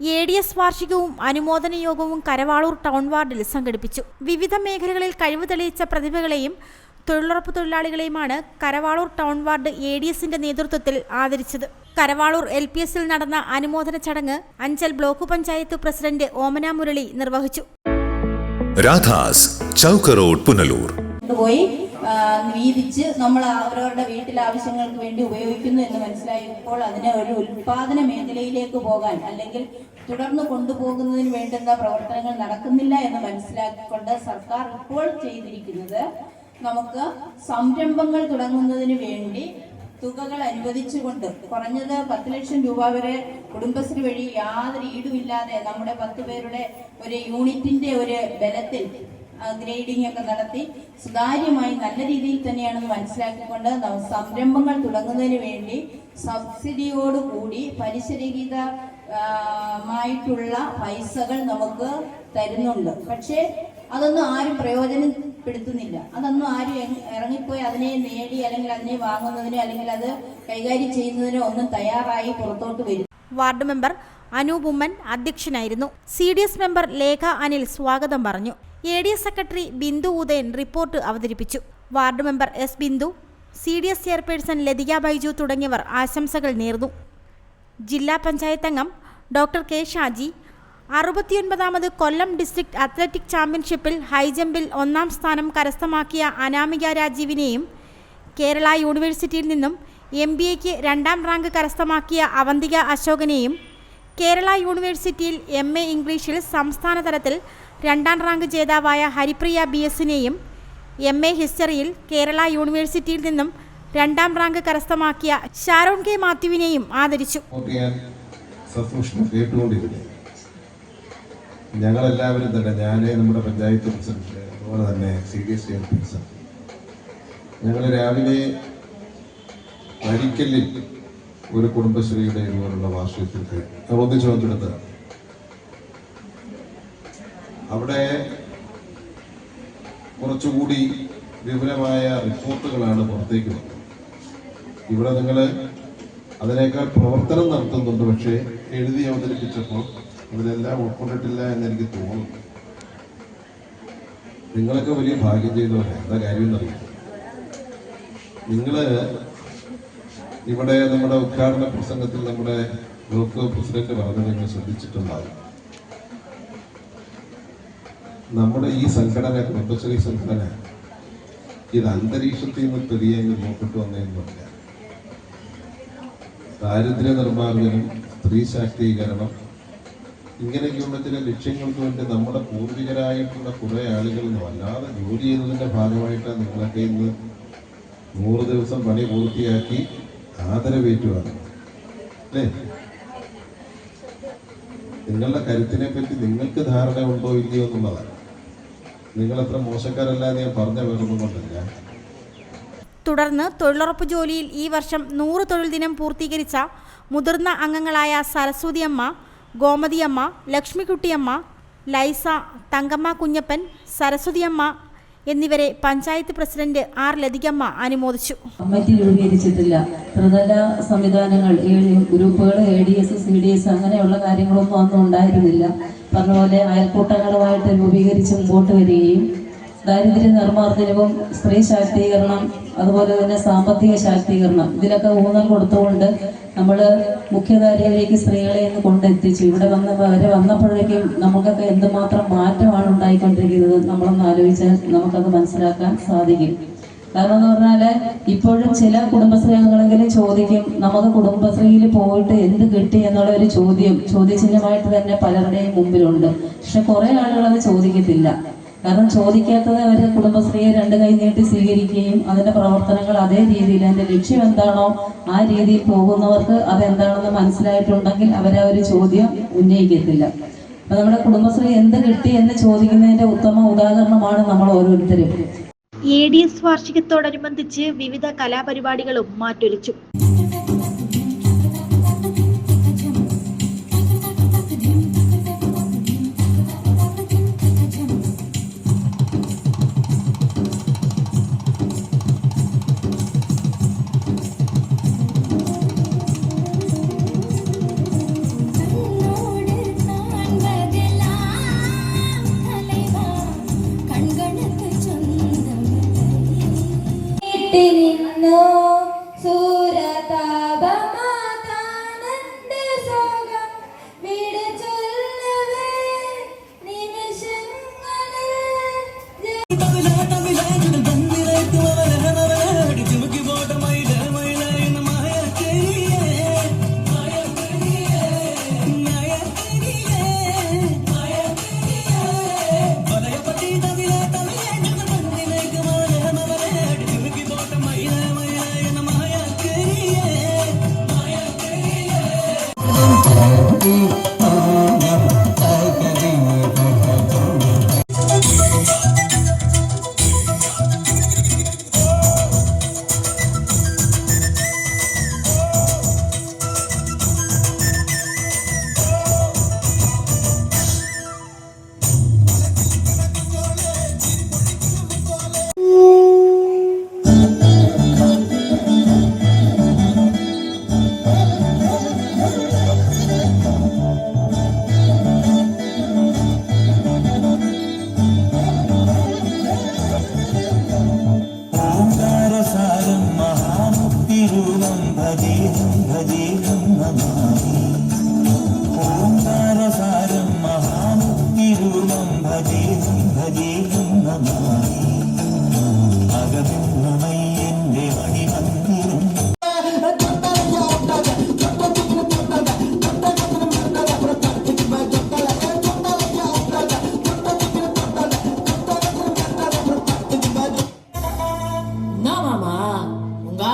A D S വാർഷികവും അനുമോദന യോഗവും Karavaloor town വാർഡിൽ സംഘടിപ്പിച്ചു. വിവിധ മേഖലകളിൽ കഴിവ് തെളിയിച്ച പ്രതിഭകളെയും തൊഴിലുറപ്പ് തൊഴിലാളികളെയുമാണ് Karavaloor town ward A D എസിന്റെ നേതൃത്വത്തിൽ ആദരിച്ചത്. കരവാളൂർ എൽ പി എസിൽ നടന്ന അനുമോദന ചടങ്ങ് അഞ്ചൽ ബ്ലോക്ക് പഞ്ചായത്ത് പ്രസിഡന്റ് ഓമന മുരളി നിർവഹിച്ചു. രാധാസ് ചൗക്ക് റോഡ് പുനലൂർ. ആ, വീതിച്ച് നമ്മൾ അവരവരുടെ വീട്ടിലെ ആവശ്യങ്ങൾക്ക് വേണ്ടി ഉപയോഗിക്കുന്നു എന്ന് മനസ്സിലായപ്പോൾ അതിനെ ഒരു ഉൽപാദന മേഖലയിലേക്ക് പോകാൻ അല്ലെങ്കിൽ തുടർന്ന് കൊണ്ടുപോകുന്നതിന് വേണ്ടുന്ന പ്രവർത്തനങ്ങൾ നടക്കുന്നില്ല എന്ന് മനസ്സിലാക്കിക്കൊണ്ട് സർക്കാർ ഇപ്പോൾ ചെയ്തിരിക്കുന്നത് നമുക്ക് സംരംഭങ്ങൾ തുടങ്ങുന്നതിന് വേണ്ടി തുകകൾ അനുവദിച്ചുകൊണ്ട് കുറഞ്ഞത് പത്ത് ലക്ഷം രൂപ വരെ കുടുംബശ്രീ വഴി യാതൊരു ഈടുമില്ലാതെ നമ്മുടെ പത്ത് പേരുടെ ഒരു യൂണിറ്റിന്റെ ഒരു ബലത്തിൽ ഗ്രേഡിംഗ് ഒക്കെ നടത്തി സുതാര്യമായി നല്ല രീതിയിൽ തന്നെയാണെന്ന് മനസ്സിലാക്കിക്കൊണ്ട് സംരംഭങ്ങൾ തുടങ്ങുന്നതിന് വേണ്ടി സബ്സിഡിയോട് കൂടി പലിശരഹിത മായിട്ടുള്ള പൈസകൾ നമുക്ക് തരുന്നുണ്ട്. പക്ഷേ അതൊന്നും ആരും പ്രയോജനപ്പെടുത്തുന്നില്ല. അതൊന്നും ആരും ഇറങ്ങിപ്പോയി അതിനെ നേടി അല്ലെങ്കിൽ അതിനെ വാങ്ങുന്നതിനോ അല്ലെങ്കിൽ അത് കൈകാര്യം ചെയ്യുന്നതിനോ ഒന്നും തയ്യാറായി പുറത്തോട്ട് വരും. വാർഡ് മെമ്പർ അനൂപ് ഉമ്മൻ അധ്യക്ഷനായിരുന്നു. C D S member Lekha Anil സ്വാഗതം പറഞ്ഞു. A D S secretary Bindu Udayan report അവതരിപ്പിച്ചു. Ward member S Bindu C D S chairperson Latika Baiju തുടങ്ങിയവർ ആശംസകൾ നേർന്നു. ജില്ലാ പഞ്ചായത്ത് അംഗം ഡോക്ടർ കെ. ഷാജി അറുപത്തിയൊൻപതാമത് കൊല്ലം ഡിസ്ട്രിക്ട് അത്ലറ്റിക് ചാമ്പ്യൻഷിപ്പിൽ ഹൈജമ്പിൽ ഒന്നാം സ്ഥാനം കരസ്ഥമാക്കിയ അനാമിക രാജീവിനെയും കേരള യൂണിവേഴ്സിറ്റിയിൽ നിന്നും എം ബി എക്ക് രണ്ടാം റാങ്ക് കരസ്ഥമാക്കിയ അവന്തിക അശോകനെയും കേരള യൂണിവേഴ്സിറ്റിയിൽ എം എ ഇംഗ്ലീഷിൽ സംസ്ഥാന തലത്തിൽ രണ്ടാം റാങ്ക് ജേതാവായ ഹരിപ്രിയ ബി എസിനെയും എം എ ഹിസ്റ്ററിയിൽ കേരള യൂണിവേഴ്സിറ്റിയിൽ നിന്നും രണ്ടാം റാങ്ക് കരസ്ഥമാക്കിയ ഷാരോൺ കെ മാത്യുവിനെയും ആദരിച്ചു. ഞങ്ങളെല്ലാവരും തന്നെ ഞാൻ നമ്മുടെ പഞ്ചായത്ത് പ്രസിഡന്റ് അതുപോലെ തന്നെ സി ഡി എസ് ഞങ്ങൾ രാവിലെ വരിക്കല്ലിൽ ഒരു കുടുംബശ്രീയുടെ ഇതുപോലുള്ള വാർഷികത്തിൽ നമ്മൾ ഒന്നിച്ചു പങ്കെടുത്ത് അവിടെ കുറച്ചുകൂടി വിപുലമായ റിപ്പോർട്ടുകളാണ് പുറത്തേക്ക് വന്നത്. ഇവിടെ നിങ്ങൾ അതിനേക്കാൾ പ്രവർത്തനം നടത്തുന്നുണ്ട് പക്ഷേ എഴുതി അവതരിപ്പിച്ചപ്പോൾ ഇതിലെല്ലാം ഉൾക്കൊണ്ടിട്ടില്ല എന്നെനിക്ക് തോന്നുന്നു. നിങ്ങളൊക്കെ വലിയ ഭാഗ്യം ചെയ്തവരെ. എന്താ കാര്യം എന്നറിയാം നിങ്ങൾ ഇവിടെ നമ്മുടെ ഉദ്ഘാടന പ്രസംഗത്തിൽ നമ്മുടെ ഗ്രൂപ്പ് പ്രസിഡന്റ് പറഞ്ഞു നിങ്ങൾ ശ്രദ്ധിച്ചിട്ടുണ്ടാവും. നമ്മുടെ ഈ സംഘടന കുടുംബശ്രീ സംഘടന ഇത് അന്തരീക്ഷത്തിൽ നിന്ന് തെളിയാൻ നോക്കിട്ട് വന്നതൊന്നുമല്ല ദാരിദ്ര്യ നിർമ്മാർജനം സ്ത്രീ ശാക്തീകരണം ഇങ്ങനെയൊക്കെയുള്ള ചില ലക്ഷ്യങ്ങൾക്ക് വേണ്ടി നമ്മുടെ പൂർവികരായിട്ടുള്ള കുറെ ആളുകൾ വല്ലാതെ ജോലി ചെയ്യുന്നതിന്റെ ഭാഗമായിട്ടാണ് നിങ്ങളൊക്കെ ഇന്ന് നൂറ് ദിവസം പണി പൂർത്തിയാക്കി ആദരവേറ്റുവാണ് അല്ലേ? നിങ്ങളുടെ കരുത്തിനെ പറ്റി നിങ്ങൾക്ക് ധാരണ ഉണ്ടോ ഇല്ലയോ എന്നുള്ളതാണ്. നിങ്ങളത്ര മോശക്കാരല്ല എന്ന് ഞാൻ പറഞ്ഞ വേറൊന്നും കൊണ്ടല്ല. തുടർന്ന് തൊഴിലുറപ്പ് ജോലിയിൽ ഈ വർഷം നൂറ് തൊഴിൽ ദിനം പൂർത്തീകരിച്ച മുതിർന്ന അംഗങ്ങളായ സരസ്വതിയമ്മ ഗോമതിയമ്മ ലക്ഷ്മിക്കുട്ടിയമ്മ ലൈസ തങ്കമ്മ കുഞ്ഞപ്പൻ സരസ്വതിയമ്മ എന്നിവരെ പഞ്ചായത്ത് പ്രസിഡന്റ് ആർ ലതികമ്മ അനുമോദിച്ചു. കമ്മിറ്റി രൂപീകരിച്ചിട്ടില്ല. ത്രിതല സംവിധാനങ്ങൾ ഗ്രൂപ്പുകൾ A D S C D S അങ്ങനെയുള്ള കാര്യങ്ങളൊന്നും അന്നും ഉണ്ടായിരുന്നില്ല. പറഞ്ഞ പോലെ അയൽക്കൂട്ടങ്ങളുമായിട്ട് രൂപീകരിച്ച് മുമ്പോട്ട് വരികയും ദാരിദ്ര്യ നിർമ്മാർജനവും സ്ത്രീ ശാക്തീകരണം അതുപോലെ തന്നെ സാമ്പത്തിക ശാക്തീകരണം ഇതിലൊക്കെ ഊന്നൽ കൊടുത്തുകൊണ്ട് നമ്മൾ മുഖ്യധാരയിലേക്ക് സ്ത്രീകളെ ഇന്ന് കൊണ്ടെത്തിച്ചു. ഇവിടെ വന്ന അവരെ വന്നപ്പോഴേക്കും നമുക്കൊക്കെ എന്തുമാത്രം മാറ്റമാണ് ഉണ്ടായിക്കൊണ്ടിരിക്കുന്നത് നമ്മളൊന്ന് ആലോചിച്ചാൽ നമുക്കത് മനസ്സിലാക്കാൻ സാധിക്കും. കാരണം എന്ന് പറഞ്ഞാൽ ഇപ്പോഴും ചില കുടുംബശ്രീ അംഗങ്ങളെങ്കിലും ചോദിക്കും നമുക്ക് കുടുംബശ്രീയിൽ പോയിട്ട് എന്ത് കിട്ടി? എന്നുള്ള ഒരു ചോദ്യം ചോദ്യചിഹ്നമായിട്ട് തന്നെ പലരുടെയും മുമ്പിലുണ്ട്. പക്ഷെ കുറെ ആളുകൾ അത് ചോദിക്കത്തില്ല. കാരണം ചോദിക്കാത്തത് അവർ കുടുംബശ്രീയെ രണ്ട് കൈ നീട്ടി സ്വീകരിക്കുകയും അതിന്റെ പ്രവർത്തനങ്ങൾ അതേ രീതിയിൽ അതിന്റെ ലക്ഷ്യം എന്താണോ ആ രീതിയിൽ പോകുന്നവർക്ക് അതെന്താണെന്ന് മനസ്സിലായിട്ടുണ്ടെങ്കിൽ അവരെ ഒരു ചോദ്യം ഉന്നയിക്കത്തില്ല. അപ്പൊ നമ്മുടെ കുടുംബശ്രീ എന്ത് കിട്ടി എന്ന് ചോദിക്കുന്നതിന്റെ ഉത്തമ ഉദാഹരണമാണ് നമ്മൾ ഓരോരുത്തരും. എ ഡി എസ് വാർഷികത്തോടനുബന്ധിച്ച് വിവിധ കലാപരിപാടികളും മാറ്റൊരുച്ചു didn't know. to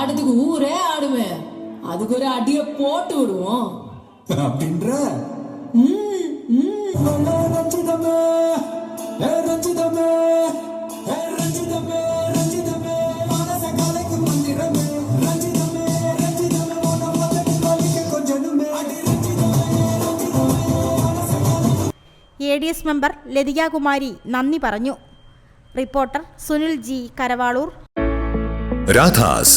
உங்க ஆட்டத்துக்கு ஊரே ஆடுமே அதுக்கு ஒரு அடிய போட்டு விடுவோம் அப்படின்ற ரஞ்சிதமே ஏ ரஞ்சிதமே ஏ ரஞ்சிதமே ரஞ்சிதமே மனச கலைக்கு மந்திரமே ரஞ்சிதமே ரஞ்சிதமே உன மதக்கு வலிக்க கொஞ்சனுமே அடி ரஞ்சிதமே A D S member Lathikakumari നന്ദി പറഞ്ഞു റിപ്പോർട്ടർ സുനിൽ ജി കരവാളൂർ രാധാസ്